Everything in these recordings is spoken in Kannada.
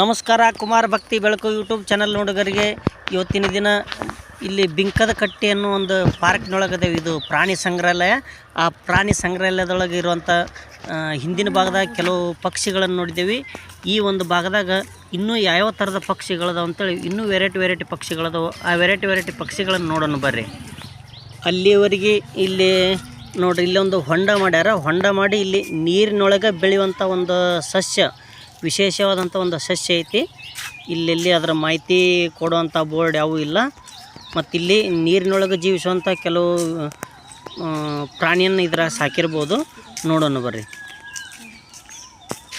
ನಮಸ್ಕಾರ, ಕುಮಾರ್ ಭಕ್ತಿ ಬೆಳಕು ಯೂಟ್ಯೂಬ್ ಚಾನಲ್ ನೋಡುಗರಿಗೆ. ಇವತ್ತಿನ ದಿನ ಇಲ್ಲಿ ಬಿಂಕದ ಕಟ್ಟಿ ಅನ್ನೋ ಒಂದು ಪಾರ್ಕ್ನೊಳಗದೆ ಇದು ಪ್ರಾಣಿ ಸಂಗ್ರಹಾಲಯ. ಆ ಪ್ರಾಣಿ ಸಂಗ್ರಹಾಲಯದೊಳಗೆ ಇರುವಂಥ ಹಿಂದಿನ ಭಾಗದಾಗ ಕೆಲವು ಪಕ್ಷಿಗಳನ್ನು ನೋಡಿದ್ದೇವೆ. ಈ ಒಂದು ಭಾಗದಾಗ ಇನ್ನೂ ಯಾವ ಥರದ ಪಕ್ಷಿಗಳದಾವ ಅಂತೇಳಿ ಇನ್ನೂ ವೆರೈಟಿ ವೆರೈಟಿ ಪಕ್ಷಿಗಳದಾವು ಆ ವೆರೈಟಿ ವೆರೈಟಿ ಪಕ್ಷಿಗಳನ್ನು ನೋಡೋಣ ಬರ್ರಿ. ಅಲ್ಲಿವರೆಗೆ ಇಲ್ಲಿ ನೋಡ್ರಿ, ಇಲ್ಲೊಂದು ಹೊಂಡ ಮಾಡ್ಯಾರ. ಹೊಂಡ ಮಾಡಿ ಇಲ್ಲಿ ನೀರಿನೊಳಗೆ ಬೆಳೆಯುವಂಥ ಒಂದು ಸಸ್ಯ. ವಿಶೇಷವಾದಂಥ ಒಂದು ಸಸ್ಯ ಐತಿ. ಇಲ್ಲೆಲ್ಲಿ ಅದರ ಮಾಹಿತಿ ಕೊಡುವಂಥ ಬೋರ್ಡ್ ಯಾವೂ ಇಲ್ಲ. ಮತ್ತು ಇಲ್ಲಿ ನೀರಿನೊಳಗೆ ಜೀವಿಸುವಂಥ ಕೆಲವು ಪ್ರಾಣಿಯನ್ನು ಇದ್ರಾಗ ಸಾಕಿರ್ಬೋದು. ನೋಡೋಣ ಬರ್ರಿ.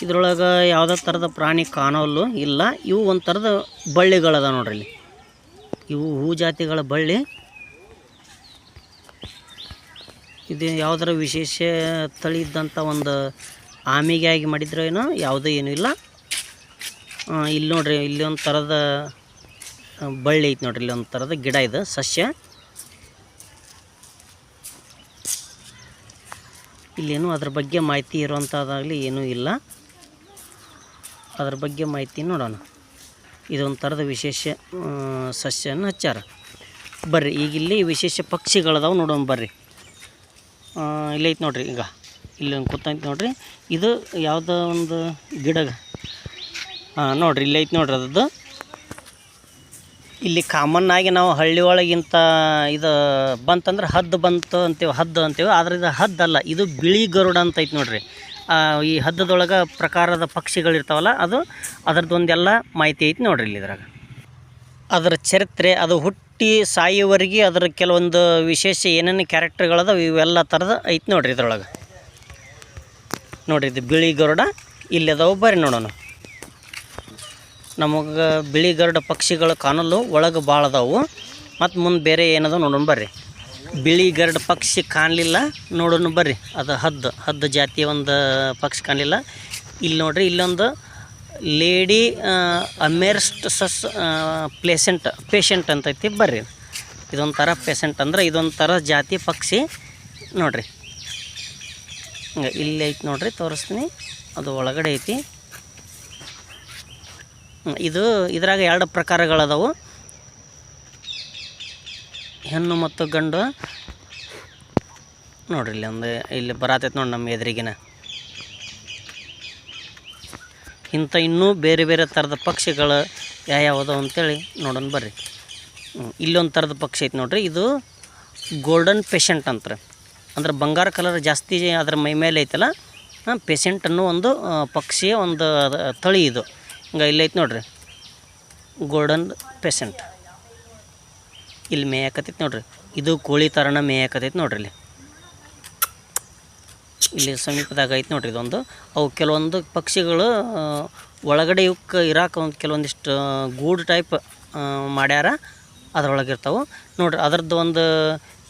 ಇದ್ರೊಳಗೆ ಯಾವುದೇ ಥರದ ಪ್ರಾಣಿ ಕಾಣೋಲ್ಲು ಇಲ್ಲ. ಇವು ಒಂದು ಥರದ ಬಳ್ಳಿಗಳದ ನೋಡ್ರಿ ಇಲ್ಲಿ. ಇವು ಹೂ ಜಾತಿಗಳ ಬಳ್ಳಿ. ಇದು ಯಾವುದರ ವಿಶೇಷ ತಳಿ ಇದ್ದಂಥ ಒಂದು ಆಮೆಗಾಗಿ ಮಾಡಿದ್ರೆ ಏನೋ, ಯಾವುದೂ ಏನೂ ಇಲ್ಲ. ಇಲ್ಲಿ ನೋಡ್ರಿ, ಇಲ್ಲಿ ಒಂದು ಥರದ ಬಳ್ಳಿ ಐತಿ ನೋಡ್ರಿ, ಇಲ್ಲಿ ಒಂದು ಥರದ ಗಿಡ ಇದೆ, ಸಸ್ಯ. ಇಲ್ಲೇನು ಅದ್ರ ಬಗ್ಗೆ ಮಾಹಿತಿ ಇರುವಂಥದ್ದಾಗಲಿ ಏನೂ ಇಲ್ಲ. ಅದ್ರ ಬಗ್ಗೆ ಮಾಹಿತಿ ನೋಡೋಣ. ಇದೊಂದು ಥರದ ವಿಶೇಷ ಸಸ್ಯನ ಹಚ್ಚಾರ ಬರ್ರಿ, ಈಗ ಇಲ್ಲಿ ವಿಶೇಷ ಪಕ್ಷಿಗಳದಾವೆ ನೋಡೋಣ ಬರ್ರಿ. ಇಲ್ಲೈತೆ ನೋಡ್ರಿ, ಈಗ. ಇಲ್ಲಿ ಒಂದು ಕೂತೈತೆ ನೋಡ್ರಿ. ಇದು ಯಾವುದೋ ಒಂದು ಗಿಡ ಹಾಂ, ನೋಡಿರಿ, ಇಲ್ಲಿ ಐತೆ ನೋಡ್ರಿ ಅದದ್ದು ಇಲ್ಲಿ ಕಾಮನ್ ಆಗಿ ನಾವು ಹಳ್ಳಿ ಒಳಗಿಂತ ಇದು ಬಂತಂದ್ರೆ ಹದ್ದು ಬಂತು ಅಂತೀವಿ, ಹದ್ದು ಅಂತೀವಿ. ಆದ್ರೆ ಇದು ಹದ್ದಲ್ಲ ಇದು ಬಿಳಿ ಗರುಡ ಅಂತ ಐತೆ ನೋಡ್ರಿ. ಈ ಹದ್ದದೊಳಗೆ ಪ್ರಕಾರದ ಪಕ್ಷಿಗಳಿರ್ತಾವಲ್ಲ ಅದು ಅದ್ರದ್ದೊಂದೆಲ್ಲ ಮಾಹಿತಿ ಐತಿ ನೋಡ್ರಿ ಇಲ್ಲಿ ಇದ್ರಾಗ. ಅದರ ಚರಿತ್ರೆ, ಅದು ಹುಟ್ಟಿ ಸಾಯುವವರೆಗೆ ಅದರ ಕೆಲವೊಂದು ವಿಶೇಷ ಏನೇನು ಕ್ಯಾರೆಕ್ಟರ್ಗಳದಾವೆ ಇವೆಲ್ಲ ಥರದ ಐತಿ ನೋಡ್ರಿ ಇದ್ರೊಳಗೆ. ನೋಡ್ರಿ ಇದು ಬಿಳಿ ಗರುಡ ಇಲ್ಲಿ ಅದಾವ ಬರ್ರಿ ನೋಡೋಣ. ನಮಗೆ ಬಿಳಿ ಗರುಡ ಪಕ್ಷಿಗಳು ಕಾಣಲು ಒಳಗೆ ಭಾಳ ಅದಾವು. ಮತ್ತು ಮುಂದೆ ಬೇರೆ ಏನದ ನೋಡೋಣ ಬರ್ರಿ. ಬಿಳಿ ಗರುಡ ಪಕ್ಷಿ ಕಾಣಲಿಲ್ಲ ನೋಡೋಣ ಬರ್ರಿ. ಅದು ಹದ್ದು ಹದ್ದು ಜಾತಿಯ ಒಂದು ಪಕ್ಷಿ ಕಾಣಲಿಲ್ಲ. ಇಲ್ಲಿ ನೋಡ್ರಿ ಇಲ್ಲೊಂದು ಲೇಡಿ ಅಮೇರ್ಸ್ಟ್ ಸಸ್ ಪ್ಲೇಸೆಂಟ್ ಪೇಷಂಟ್ ಅಂತೈತಿ ಬರ್ರಿ. ಇದೊಂಥರ ಪೇಷಂಟ್ ಅಂದ್ರೆ ಇದೊಂಥರ ಜಾತಿ ಪಕ್ಷಿ ನೋಡ್ರಿ. ಹಿಂಗೆ ಇಲ್ಲಿ ಐತಿ ನೋಡ್ರಿ, ತೋರಿಸ್ತೀನಿ. ಅದು ಒಳಗಡೆ ಐತಿ. ಇದು ಇದ್ರಾಗ ಎರಡು ಪ್ರಕಾರಗಳದಾವು. ಹೆಣ್ಣು ಮತ್ತು ಗಂಡು. ನೋಡ್ರಿ ಇಲ್ಲಿ ಒಂದು, ಇಲ್ಲಿ ಬರತೈತೆ ನೋಡಿ ನಮ್ಮ ಎದುರಿಗಿನ. ಇಂಥ ಇನ್ನೂ ಬೇರೆ ಬೇರೆ ಥರದ ಪಕ್ಷಿಗಳು ಯಾವ್ಯಾವದು ಅಂತೇಳಿ ನೋಡೋಣ ಬರ್ರಿ. ಇಲ್ಲೊಂದು ಥರದ ಪಕ್ಷಿ ಐತಿ ನೋಡ್ರಿ. ಇದು ಗೋಲ್ಡನ್ ಪೇಷಂಟ್ ಅಂತಾರೆ. ಅಂದ್ರೆ ಬಂಗಾರ ಕಲರ್ ಜಾಸ್ತಿ ಅದ್ರ ಮೈ ಮೇಲೆ ಐತಲ್ಲ ಪೇಷಂಟ್ ಅನ್ನೋ ಒಂದು ಪಕ್ಷಿ ಒಂದು ತಳಿ ಇದು. ಹಿಂಗೆ ಇಲ್ಲಿ ಐತೆ ನೋಡ್ರಿ. ಗೋಲ್ಡನ್ ಪೇಷಂಟ್ ಇಲ್ಲಿ ಮೇಯಾಕತೈತೆ ನೋಡ್ರಿ. ಇದು ಕೋಳಿ ಥರನ ಮೇಯಕತ್ತೈತಿ ನೋಡ್ರಿ ಇಲ್ಲಿ. ಇಲ್ಲಿ ಸಮೀಪದಾಗ ಐತೆ ನೋಡ್ರಿ ಇದೊಂದು. ಅವು ಕೆಲವೊಂದು ಪಕ್ಷಿಗಳು ಒಳಗಡೆ ಇವಕ್ಕೆ ಇರಾಕ ಒಂದು ಕೆಲವೊಂದಿಷ್ಟು ಗೂಡು ಟೈಪ್ ಮಾಡ್ಯಾರ. ಅದರೊಳಗಿರ್ತಾವೆ ನೋಡ್ರಿ, ಅದ್ರದ್ದು ಒಂದು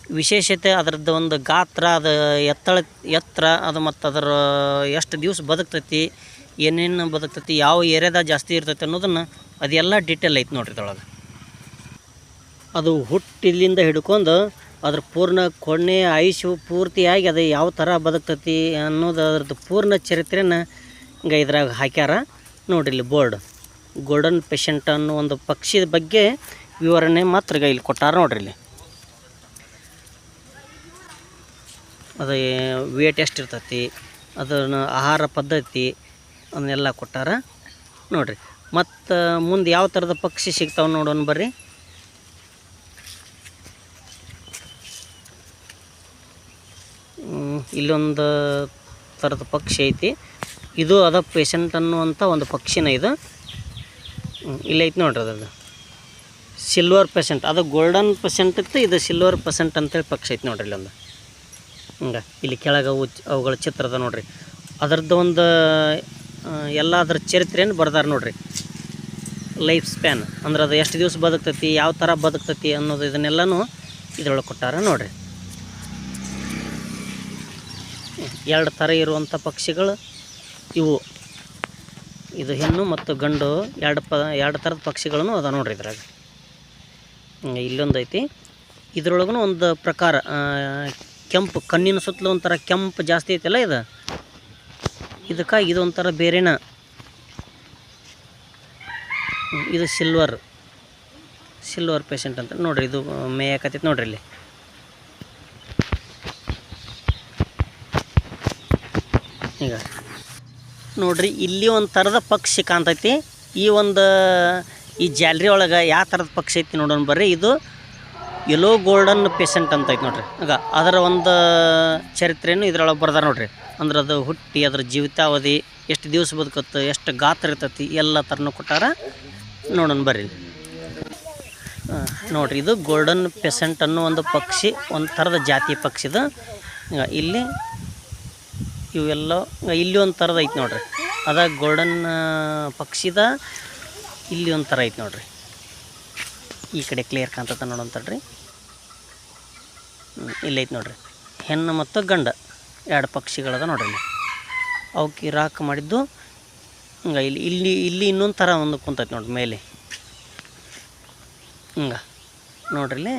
ವಿಶೇಷತೆ, ಅದರದ್ದು ಒಂದು ಗಾತ್ರ, ಅದು ಎತ್ತಳ ಎತ್ತರ ಅದು ಮತ್ತು ಅದರ ಎಷ್ಟು ದಿವ್ಸ ಬದುಕ್ತೈತಿ, ಏನೇನು ಬದುಕ್ತೈತಿ, ಯಾವ ಏರಿಯಾದಾಗ ಜಾಸ್ತಿ ಇರ್ತೈತಿ ಅನ್ನೋದನ್ನು ಅದೆಲ್ಲ ಡಿಟೇಲ್ ಐತೆ ನೋಡ್ರಿ ಇದ್ರೊಳಗೆ. ಅದು ಹುಟ್ಟಿಲಿಂದ ಹಿಡ್ಕೊಂಡು ಅದ್ರ ಪೂರ್ಣ ಕೊನೆ ಆಯುಷು ಪೂರ್ತಿಯಾಗಿ ಅದು ಯಾವ ಥರ ಬದುಕ್ತೈತಿ ಅನ್ನೋದು ಅದ್ರದ್ದು ಪೂರ್ಣ ಚರಿತ್ರೆನ ಹಿಂಗೆ ಇದ್ರಾಗ ಹಾಕ್ಯಾರ. ನೋಡ್ರಿ ಬೋರ್ಡ್. ಗೋಲ್ಡನ್ ಪೇಷಂಟ್ ಅನ್ನೋ ಒಂದು ಪಕ್ಷಿದ ಬಗ್ಗೆ ವಿವರಣೆ ಮಾತ್ರ ಇಲ್ಲಿ ಕೊಟ್ಟಾರ ನೋಡ್ರಿ ಇಲ್ಲಿ. ಅದು ವೇಟ್ ಎಷ್ಟು ಇರ್ತೈತಿ ಅದನ್ನು ಆಹಾರ ಪದ್ಧತಿ ಅದನ್ನೆಲ್ಲ ಕೊಟ್ಟಾರ ನೋಡ್ರಿ. ಮತ್ತು ಮುಂದೆ ಯಾವ ಥರದ ಪಕ್ಷಿ ಸಿಗ್ತಾವೆ ನೋಡೋಣ ಬರ್ರಿ. ಇಲ್ಲೊಂದು ಥರದ ಪಕ್ಷಿ ಐತಿ. ಇದು ಅದ ಪೇಷಂಟ್ ಅನ್ನುವಂಥ ಒಂದು ಪಕ್ಷಿನ ಇದು. ಇಲ್ಲೈತಿ ನೋಡ್ರಿ ಅದ್ರದ್ದು. ಸಿಲ್ವರ್ ಪೇಷಂಟ್ ಅದು ಗೋಲ್ಡನ್ ಪೇಷಂಟ್ ಇತ್ತು, ಇದು ಸಿಲ್ವರ್ ಪೇಷಂಟ್ ಅಂತೇಳಿ ಪಕ್ಷಿ ಐತಿ ನೋಡ್ರಿ ಇಲ್ಲೊಂದು. ಹಿಂಗೆ. ಇಲ್ಲಿ ಕೆಳಗೆ ಅವು ಅವುಗಳ ಚಿತ್ರ ಅದ ನೋಡ್ರಿ. ಅದರದ್ದು ಒಂದು ಎಲ್ಲ ಅದ್ರ ಚರಿತ್ರೆಯನ್ನು ಬರ್ದಾರ ನೋಡ್ರಿ. ಲೈಫ್ ಸ್ಪ್ಯಾನ್ ಅಂದ್ರೆ ಅದು ಎಷ್ಟು ದಿವಸ ಬದುಕ್ತೈತಿ, ಯಾವ ಥರ ಬದುಕ್ತೈತಿ ಅನ್ನೋದು ಇದನ್ನೆಲ್ಲನೂ ಇದ್ರೊಳಗೆ ಕೊಟ್ಟಾರ ನೋಡ್ರಿ. ಎರಡು ಥರ ಇರುವಂಥ ಪಕ್ಷಿಗಳು ಇವು. ಇದು ಹೆಣ್ಣು ಮತ್ತು ಗಂಡು ಎರಡು ಪ, ಎರಡು ಥರದ ಪಕ್ಷಿಗಳನ್ನು ಅದ ನೋಡ್ರಿ ಇದ್ರಾಗ. ಇಲ್ಲೊಂದು ಐತಿ ಇದ್ರೊಳಗೂ ಒಂದು ಪ್ರಕಾರ ಕೆಂಪು ಕಣ್ಣಿನ ಸುತ್ತಲೂ ಒಂಥರ ಕೆಂಪು ಜಾಸ್ತಿ ಐತಲ್ಲ ಇದು? ಇದಕ್ಕಾಗಿ ಇದೊಂಥರ ಬೇರೆನ? ಇದು ಸಿಲ್ವರ್ ಸಿಲ್ವರ್ ಪೇಷಂಟ್ ಅಂತ. ನೋಡ್ರಿ, ಇದು ಮೇಯಕತ್ತೈತೆ ನೋಡ್ರಿ ಇಲ್ಲಿ. ಈಗ, ನೋಡ್ರಿ, ಇಲ್ಲಿ ಒಂದು ಥರದ ಪಕ್ಷಿ ಕಾಣ್ತೈತಿ. ಈ ಒಂದು, ಈ ಜಾಲ್ರಿ ಒಳಗೆ ಯಾವ ಥರದ ಪಕ್ಷಿ ಐತಿ ನೋಡೋಣ ಬರ್ರಿ. ಇದು ಯೆಲ್ಲೋ ಗೋಲ್ಡನ್ ಪೇಷಂಟ್ ಅಂತ ಐತಿ ನೋಡ್ರಿ. ಆಗ ಅದರ ಒಂದು ಚರಿತ್ರೆಯನ್ನು ಇದರೊಳಗೆ ಬರ್ದಾರ ನೋಡ್ರಿ. ಅಂದ್ರೆ ಅದು ಹುಟ್ಟಿ, ಅದರ ಜೀವಿತಾವಧಿ, ಎಷ್ಟು ದಿವಸ ಬದುಕತ್ತೆ, ಎಷ್ಟು ಗಾತ್ರ ಇರ್ತೈತಿ, ಎಲ್ಲ ಥರನೂ ಕೊಟ್ಟಾರ ನೋಡೋಣ ಬರ್ರಿ. ನೋಡ್ರಿ, ಇದು ಗೋಲ್ಡನ್ ಪೆಸೆಂಟ್ ಅನ್ನೋ ಒಂದು ಪಕ್ಷಿ, ಒಂದು ಥರದ ಜಾತಿ ಪಕ್ಷಿದು ಇಲ್ಲಿ ಇವೆಲ್ಲ ಇಲ್ಲಿ ಒಂದು ಥರದ ಐತಿ ನೋಡ್ರಿ. ಅದ ಗೋಲ್ಡನ್ ಪಕ್ಷಿದ ಇಲ್ಲಿ ಒಂದು ಥರ ಐತಿ ನೋಡ್ರಿ. ಈ ಕಡೆ ಕ್ಲಿಯರ್ ಕಾಣ್ತದ ನೋಡಂತಡ್ರಿ ಇಲ್ಲಿ ಇಲ್ಲೈತೆ ನೋಡ್ರಿ. ಹೆಣ್ಣು ಮತ್ತು ಗಂಡ ಎರಡು ಪಕ್ಷಿಗಳದ ನೋಡ್ರಿ ಇಲ್ಲಿ. ಅವಕ್ಕೆ ರಾಕ್ ಮಾಡಿದ್ದು, ಹಿಂಗೆ ಇಲ್ಲಿ ಇಲ್ಲಿ ಇಲ್ಲಿ ಇನ್ನೊಂದು ಥರ ಒಂದು ಕುಂತೈತೆ ನೋಡ್ರಿ ಮೇಲೆ. ಹಿಂಗೆ, ನೋಡ್ರಿ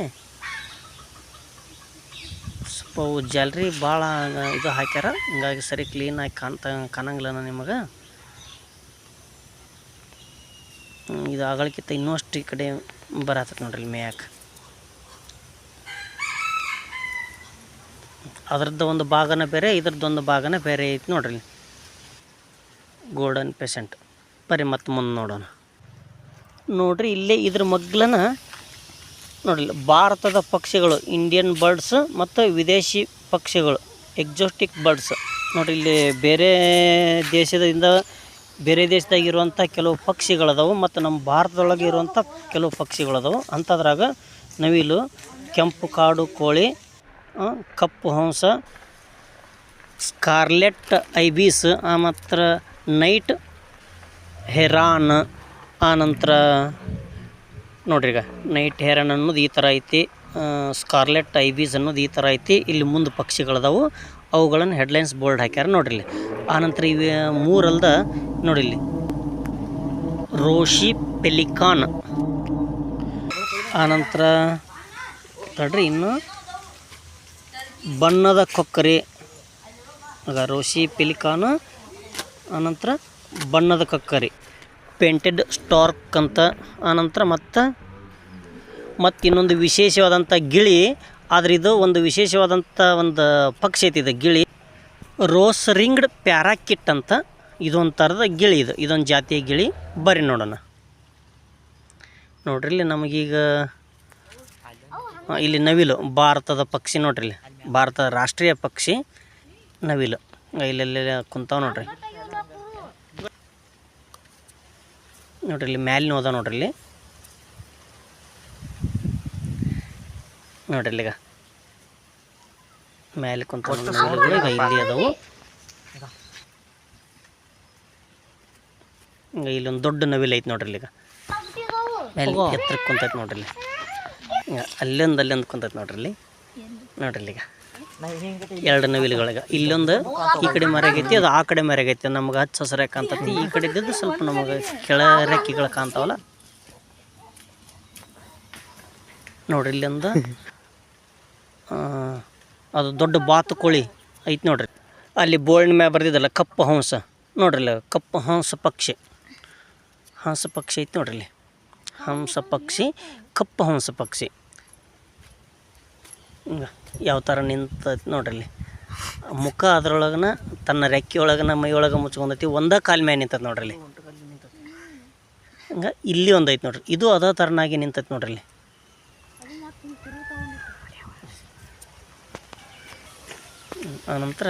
ಸ್ವಲ್ಪ ಜಾಲ್ರಿ ಭಾಳ ಇದು ಹಾಕ್ಯಾರ, ಹಿಂಗಾಗಿ ಸರಿ ಕ್ಲೀನಾಗಿ ಕಾಣ್ತಾ ಕಾಣಂಗಿಲ್ಲ ನಿಮಗೆ. ಇದು ಆಗಳಕ್ಕಿಂತ ಇನ್ನೂ ಅಷ್ಟು ಈ ಕಡೆ ಬರತ್ತೈತೆ ನೋಡ್ರಿ ಮೇಯಕ್ಕೆ ಅದ್ರದ್ದು ಒಂದು ಭಾಗನ ಬೇರೆ ಇದ್ರದ್ದೊಂದು ಭಾಗನ ಬೇರೆ ಐತಿ ನೋಡ್ರಿ ಗೋಲ್ಡನ್ ಪೇಷಂಟ್ ಬರೀ ಮತ್ತೆ ಮುಂದೆ ನೋಡೋಣ. ನೋಡ್ರಿ ಇಲ್ಲೇ ಇದ್ರ ಮಗ್ಲನ ನೋಡ್ರಿ ಭಾರತದ ಪಕ್ಷಿಗಳು ಇಂಡಿಯನ್ ಬರ್ಡ್ಸ್ ಮತ್ತು ವಿದೇಶಿ ಪಕ್ಷಿಗಳು ಎಕ್ಸೋಟಿಕ್ ಬರ್ಡ್ಸ್ ನೋಡ್ರಿ ಇಲ್ಲಿ ಬೇರೆ ದೇಶದಿಂದ ಬೇರೆ ದೇಶದಾಗ ಇರುವಂಥ ಕೆಲವು ಪಕ್ಷಿಗಳದಾವು ಮತ್ತು ನಮ್ಮ ಭಾರತದೊಳಗೆ ಇರುವಂಥ ಕೆಲವು ಪಕ್ಷಿಗಳದಾವು. ಅಂಥದ್ರಾಗ ನವಿಲು, ಕೆಂಪು ಕಾಡು, ಕೋಳಿ ಕಪ್ಪು ಹಂಸ, ಸ್ಕಾರ್ಲೆಟ್, ಐಬೀಸ್ ಮತ್ತು ನೈಟ್, ಹೆರಾನ್ ಆನಂತರ ನೋಡ್ರಿ ಈಗ ನೈಟ್ ಹೆರಾನ್ ಅನ್ನೋದು ಈ ಥರ ಐತಿ ಸ್ಕಾರ್ಲೆಟ್, ಐಬೀಸ್ ಅನ್ನೋದು ಈ ಥರ ಐತಿ. ಇಲ್ಲಿ ಮುಂದೆ ಪಕ್ಷಿಗಳದಾವು. ಅವುಗಳನ್ನು ಹೆಡ್ಲೈನ್ಸ್ ಬೋರ್ಡ್ ಹಾಕ್ಯಾರ ನೋಡ್ರಿ ಆನಂತರ ಇವೆ ಮೂರಲ್ದ ನೋಡಿ ಇಲ್ಲಿ. Rosy pelican. ಆನಂತರ ನೋಡ್ರಿ ಇನ್ನು ಬಣ್ಣದ ಕೊಕ್ಕರಿ. ಆಗ ರೋಶಿ ಪೆಲಿಕಾನ್ ಆನಂತರ ಬಣ್ಣದ ಕೊಕ್ಕರಿ. ಪೇಂಟೆಡ್ ಸ್ಟಾರ್ಕ್ ಅಂತ ಆನಂತರ ಮತ್ತು ಮತ್ತು ಇನ್ನೊಂದು ವಿಶೇಷವಾದಂಥ ಗಿಳಿ ಆದ್ರೆ ಇದು ಒಂದು ವಿಶೇಷವಾದಂಥ ಒಂದು ಪಕ್ಷಿ ಐತಿ, ಇದು ಗಿಳಿ. ರೋಸ್ ರಿಂಗ್ಡ್ ಪ್ಯಾರಾಕಿಟ್ ಅಂತ ಇದೊಂದು ಥರದ ಗಿಳಿ ಇದು. ಇದೊಂದು ಜಾತಿಯ ಗಿಳಿ. ಬರ್ರಿ ನೋಡೋಣ. ನೋಡ್ರಿ ಇಲ್ಲಿ ನಮಗೀಗ ಇಲ್ಲಿ ನವಿಲು, ಭಾರತದ ಪಕ್ಷಿ ನೋಡ್ರಿ ಇಲ್ಲಿ. ಭಾರತದ ರಾಷ್ಟ್ರೀಯ ಪಕ್ಷಿ ನವಿಲು. ಇಲ್ಲೆಲ್ಲ ಕುಂತಾವ ನೋಡ್ರಿ. ನೋಡ್ರಿ ಇಲ್ಲಿ ಮ್ಯಾಲಿನ ಹೋದ ನೋಡ್ರಿ ಇಲ್ಲಿ. ನೋಡ್ರಿ ಇಲ್ಲಿಗ. ಮ್ಯಾಲೆ ಕುಂತ ಈಗ ಇಲ್ಲಿ ಅದಾವು. ಈಗ ಇಲ್ಲೊಂದು ದೊಡ್ಡ ನವಿಲು ಐತಿ ನೋಡ್ರಿ ಇಲ್ಲಿಗ. ಮೇಲೆ ಎತ್ತರಕ್ಕೆ ಕುಂತೈತಿ ನೋಡ್ರಿ ಇಲ್ಲಿ. ಅಲ್ಲೊಂದು ಅಲ್ಲೊಂದು ಕುಂತೈತಿ ನೋಡ್ರಿ ಇಲ್ಲಿ. ನೋಡ್ರಿ ಇಲ್ಲಿಗ. ಎರಡು ನವಿಲುಗಳಿಗೆ. ಇಲ್ಲೊಂದು ಈ ಕಡೆ ಮರೆಗೈತಿ ಅದು ಆ ಕಡೆ ಮರೆಗೈತಿ ನಮ್ಗೆ ಹಚ್ಚ ಹಸಿರಾಗಿ ಕಾಣ್ತೈತಿ. ಈ ಕಡೆ ಇದ್ದಿದ್ದು ಸ್ವಲ್ಪ ನಮಗೆ ಕೆಳ ರೆಕ್ಕೆಗಳು ಕಾಣ್ತಾವಲ್ಲ. ನೋಡ್ರಿ ಇಲ್ಲೊಂದು ಅದು ದೊಡ್ಡ ಬಾತುಕೋಳಿ ಐತೆ ನೋಡ್ರಿ. ಅಲ್ಲಿ ಬೋರ್ಡಿನ ಮ್ಯಾಗ ಬರ್ದಿದ್ದಲ್ಲ, ಕಪ್ಪು ಹಂಸ. ನೋಡ್ರಿ ಅಲ್ಲಿ ಕಪ್ಪು ಹಂಸ ಪಕ್ಷಿ. ಹಂಸ ಪಕ್ಷಿ ಐತೆ ನೋಡ್ರಿ ಇಲ್ಲಿ ಹಂಸ ಪಕ್ಷಿ, ಕಪ್ಪು ಹಂಸ ಪಕ್ಷಿ. ಯಾವ ಥರ ನಿಂತೈತಿ ನೋಡ್ರಿ ಮುಖ ಅದ್ರೊಳಗನ, ತನ್ನ ರೆಕ್ಕೆಯೊಳಗನ, ಮೈಯೊಳಗೆ ಮುಚ್ಕೊಂಡೈತಿ, ಒಂದೇ ಕಾಲ ಮ್ಯಾಗ ನಿಂತೈತೆ ನೋಡ್ರಿ ಇಲ್ಲಿ ಹಂಗೆ ಇಲ್ಲಿ ಒಂದು ಐತೆ ನೋಡ್ರಿ. ಇದು ಅದೇ ಥರನಾಗಿ ನಿಂತೈತೆ ನೋಡ್ರಿ ಇಲ್ಲಿ ಹ್ಮ್, ಆನಂತರ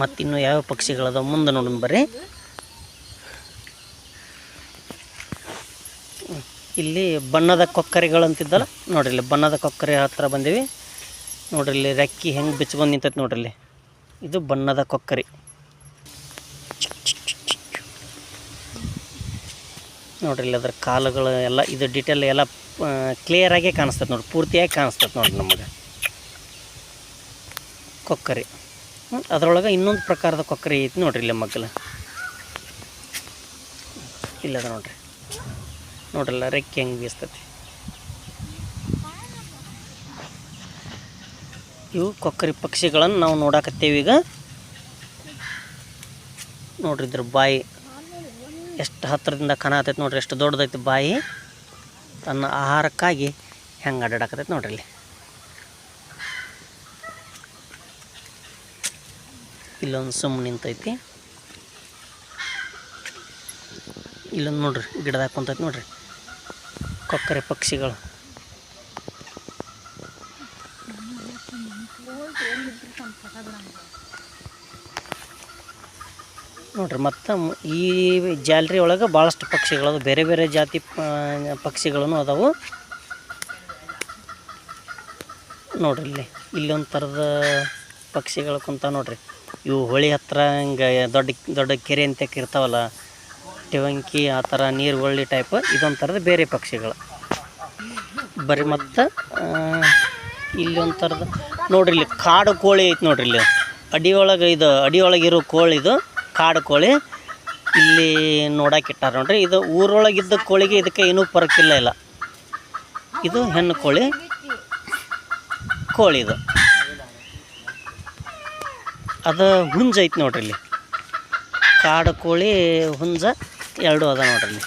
ಮತ್ತಿನ್ನು ಯಾವ ಪಕ್ಷಿಗಳದ ಮುಂದೆ ನೋಡೋಣ ಬರ್ರಿ. ಇಲ್ಲಿ ಬಣ್ಣದ ಕೊಕ್ಕರೆಗಳು ಅಂತಿದ್ದಲ್ಲ ನೋಡ್ರಿ ಇಲ್ಲಿ ಬಣ್ಣದ ಕೊಕ್ಕರೆ ಹತ್ರ ಬಂದೀವಿ. ನೋಡ್ರಿ ಇಲ್ಲಿ ರೆಕ್ಕಿ ಹೆಂಗೆ ಬಿಚ್ಕೊಂಡು ನಿಂತೈತೆ ನೋಡ್ರಿ ಇದು ಬಣ್ಣದ ಕೊಕ್ಕರೆ. ನೋಡ್ರಿ ಇಲ್ಲಿ ಅದ್ರ ಕಾಲುಗಳು ಎಲ್ಲ ಇದು ಡಿಟೇಲ್ ಎಲ್ಲ ಕ್ಲಿಯರಾಗೇ ಕಾಣಿಸ್ತದೆ ನೋಡ್ರಿ ಪೂರ್ತಿಯಾಗಿ ಕಾಣಿಸ್ತದೆ ನೋಡ್ರಿ ನಮಗೆ. ಕೊಕ್ಕರೆ. ಅದ್ರೊಳಗೆ ಇನ್ನೊಂದು ಪ್ರಕಾರದ ಕೊಕ್ಕರೆ ಐತಿ ನೋಡ್ರಿ ಇಲ್ಲಿ ಮಗ್ಗಲ. ಇಲ್ಲದ ನೋಡ್ರಿ. ನೋಡ್ರಲ್ಲ ರೆಕ್ಕೆ ಹೆಂಗೆ ಬೀಸ್ತತಿ. ಇವು ಕೊಕ್ಕರೆ ಪಕ್ಷಿಗಳನ್ನು ನಾವು ನೋಡಾಕತ್ತೇವೆ ಈಗ. ನೋಡ್ರಿ ಇದ್ರ ಬಾಯಿ ಎಷ್ಟು ಹತ್ತಿರದಿಂದ ಕಾಣತೈತೆ ನೋಡ್ರಿ, ಎಷ್ಟು ದೊಡ್ಡದೈತಿ ಬಾಯಿ. ತನ್ನ ಆಹಾರಕ್ಕಾಗಿ ಹೆಂಗೆ ಅಡ್ಡಾಡಕತ್ತೈತೆ ನೋಡ್ರಿ ಇಲ್ಲಿ. ಇಲ್ಲೊಂದು ಸುಮ್ ನಿಂತೈತಿ. ಇಲ್ಲೊಂದು ನೋಡ್ರಿ, ಗಿಡದಾಗ ಕುಂತೈತಿ ನೋಡ್ರಿ. ಕೊಕ್ಕರೆ ಪಕ್ಷಿಗಳು. ನೋಡ್ರಿ, ಮತ್ತು ಈ ಜಾಲ್ರಿ ಒಳಗೆ ಭಾಳಷ್ಟು ಪಕ್ಷಿಗಳು ಬೇರೆ ಬೇರೆ ಜಾತಿ ಪಕ್ಷಿಗಳನ್ನು ಅದಾವು. ನೋಡ್ರಿ ಇಲ್ಲಿ, ಇಲ್ಲೊಂದು ಥರದ ಪಕ್ಷಿಗಳು ಕುಂತ ನೋಡ್ರಿ. ಇವು ಹೊಳಿ ಹತ್ರ ಹಿಂಗೆ ದೊಡ್ಡ ದೊಡ್ಡ ಕೆರೆ ಅಂತ ಇರ್ತಾವಲ್ಲ, ಟಿವಂಕಿ ಆ ಥರ ನೀರು ಹೊಳ್ಳಿ ಟೈಪ್ ಇದೊಂಥರದ್ದು ಥರದ ಬೇರೆ ಪಕ್ಷಿಗಳು. ಬರಿ ಮತ್ತು ಇಲ್ಲಿ ಒಂಥರದ್ದು. ಥರದ ನೋಡ್ರಿ ಇಲ್ಲಿ ಕಾಡು ಕೋಳಿ ಐತೆ ನೋಡ್ರಿ ಇಲ್ಲಿ. ಅಡಿಯೊಳಗೆ ಇದು ಅಡಿಯೊಳಗಿರೋ ಕೋಳಿ ಇದು, ಕಾಡು ಕೋಳಿ. ಇಲ್ಲಿ ನೋಡಕ್ಕಿಟ್ಟಾರ ನೋಡ್ರಿ. ಇದು ಊರೊಳಗಿದ್ದ ಕೋಳಿಗೆ ಇದಕ್ಕೆ ಏನೂ ಪರಕಿಲ್ಲ ಇಲ್ಲ. ಇದು ಹೆಣ್ಣು ಕೋಳಿ. ಕೋಳಿ ಇದು. ಅದು ಹುಂಜ ಐತಿ ನೋಡ್ರಿ ಇಲ್ಲಿ. ಕಾಡು ಕೋಳಿ, ಹುಂಜ ಎರಡು ಅದ ನೋಡ್ರಿ ಇಲ್ಲಿ.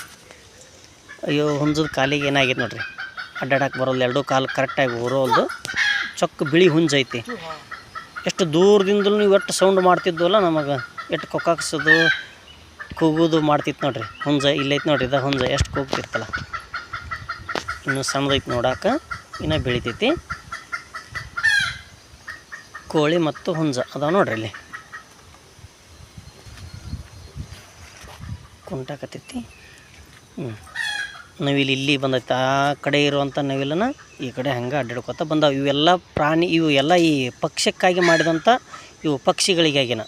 ಅಯ್ಯೋ, ಹುಂಜದ ಕಾಲಿಗೆ ಏನಾಗೈತೆ ನೋಡ್ರಿ. ಅಡ್ಡಾಡಕ್ಕೆ ಬರೋಲ್ಲ, ಎರಡೂ ಕಾಲು ಕರೆಕ್ಟಾಗಿ ಬರೋಲ್ದು. ಚೊಕ್ಕ ಬಿಳಿ ಹುಂಜ ಐತಿ. ಎಷ್ಟು ದೂರದಿಂದಲೂ ನೀವು ಎಷ್ಟು ಸೌಂಡ್ ಮಾಡ್ತಿದ್ವಲ್ಲ ನಮಗೆ. ಎಷ್ಟು ಕೊಕ್ಕಾಕ್ಸೋದು, ಕೂಗೋದು ಮಾಡ್ತಿತ್ತು ನೋಡ್ರಿ. ಹುಂಜ ಇಲ್ಲೈತೆ ನೋಡ್ರಿ, ಇದು ಹುಂಜ. ಎಷ್ಟು ಕೂಗ್ತಿತ್ತಲ್ಲ. ಇನ್ನು ಸಣ್ಣದೈತಿ ನೋಡಾಕ, ಇನ್ನೂ ಬೆಳಿತೈತಿ. ಕೋಳಿ ಮತ್ತು ಹುಂಜ. ಅದಾವೆ ನೋಡ್ರಿ ಇಲ್ಲಿ ಕುಂಟಾಕತೈತಿ ಹ್ಞೂ ನವಿಲು ಇಲ್ಲಿ ಬಂದೈತೆ. ಆ ಕಡೆ ಇರುವಂಥ ನವಿಲನ್ನು ಈ ಕಡೆ ಹಂಗೆ ಅಡ್ಡಾಡ್ಕೊತ ಬಂದಾವೆ. ಇವೆಲ್ಲ ಪ್ರಾಣಿ, ಇವು ಎಲ್ಲ ಈ ಪಕ್ಷಕ್ಕಾಗಿ ಮಾಡಿದಂಥ ಇವು ಪಕ್ಷಿಗಳಿಗಾಗಿನ.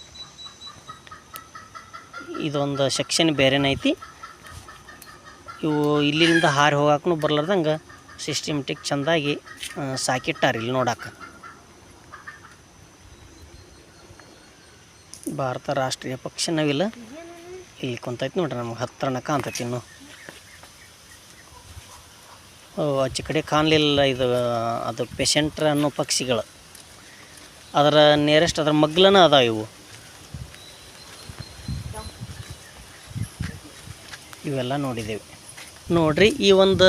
ಇದೊಂದು ಸೆಕ್ಷನ್ ಬೇರೆನೈತಿ ಇವು ಇಲ್ಲಿಂದ ಹಾರಿ ಹೋಗಾಕೂ ಬರ್ಲಾರ್ದಂಗೆ ಸಿಸ್ಟಮೆಟಿಕ್ ಚೆಂದಾಗಿ ಸಾಕಿಟ್ಟಾರ ಇಲ್ಲಿ ನೋಡಕ್ಕೆ ಭಾರತ ರಾಷ್ಟ್ರೀಯ ಪಕ್ಷಿ ನಾವಿಲ್ಲ. ಇಲ್ಲಿ ಕುಂತೈತಿ ನೋಡ್ರಿ ನಮ್ಗೆ ಹತ್ತಿರನ ಕಾಣ್ತೈತಿ ಇನ್ನು. ಆಚೆ ಕಡೆ ಕಾಣಲಿಲ್ಲ ಇದು, ಅದು ಪೇಷಂಟ್ರ ಅನ್ನೋ ಪಕ್ಷಿಗಳು. ಅದರ ನಿಯರೆಸ್ಟ್ ಅದರ ಮಗ್ಲನ ಅದ ಇವು. ಇವೆಲ್ಲ ನೋಡಿದ್ದೇವೆ ನೋಡ್ರಿ ಈ ಒಂದು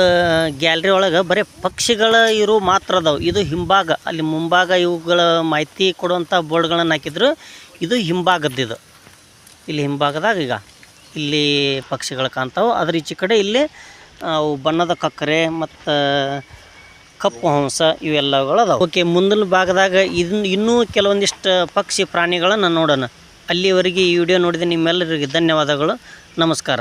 ಗ್ಯಾಲ್ರಿ ಒಳಗೆ ಬರೀ ಪಕ್ಷಿಗಳ ಇರೋ ಮಾತ್ರ ಅದಾವೆ. ಇದು ಹಿಂಭಾಗ, ಅಲ್ಲಿ ಮುಂಭಾಗ ಇವುಗಳ ಮಾಹಿತಿ ಕೊಡುವಂಥ ಬೋರ್ಡ್ಗಳನ್ನು ಹಾಕಿದ್ರು. ಇದು ಹಿಂಭಾಗದ್ದಿದು ಇಲ್ಲಿ ಹಿಂಭಾಗದಾಗ ಈಗ ಇಲ್ಲಿ ಪಕ್ಷಿಗಳು ಕಾಣ್ತಾವೆ. ಅದ್ರ ಈಚೆ ಕಡೆ ಇಲ್ಲಿ ಅವು ಬಣ್ಣದ ಕಕ್ಕರೆ ಮತ್ತು, ಕಪ್ಪು ಹಂಸ ಇವೆಲ್ಲಗಳು ಅದಾವೆ. ಓಕೆ, ಮುಂದಿನ ಭಾಗದಾಗ ಇದನ್ನ ಇನ್ನೂ ಕೆಲವೊಂದಿಷ್ಟು ಪಕ್ಷಿ ಪ್ರಾಣಿಗಳನ್ನು ನೋಡೋಣ. ಅಲ್ಲಿವರೆಗೆ ಈ ವಿಡಿಯೋ ನೋಡಿದ ನಿಮ್ಮೆಲ್ಲರಿಗೆ ಧನ್ಯವಾದಗಳು. ನಮಸ್ಕಾರ.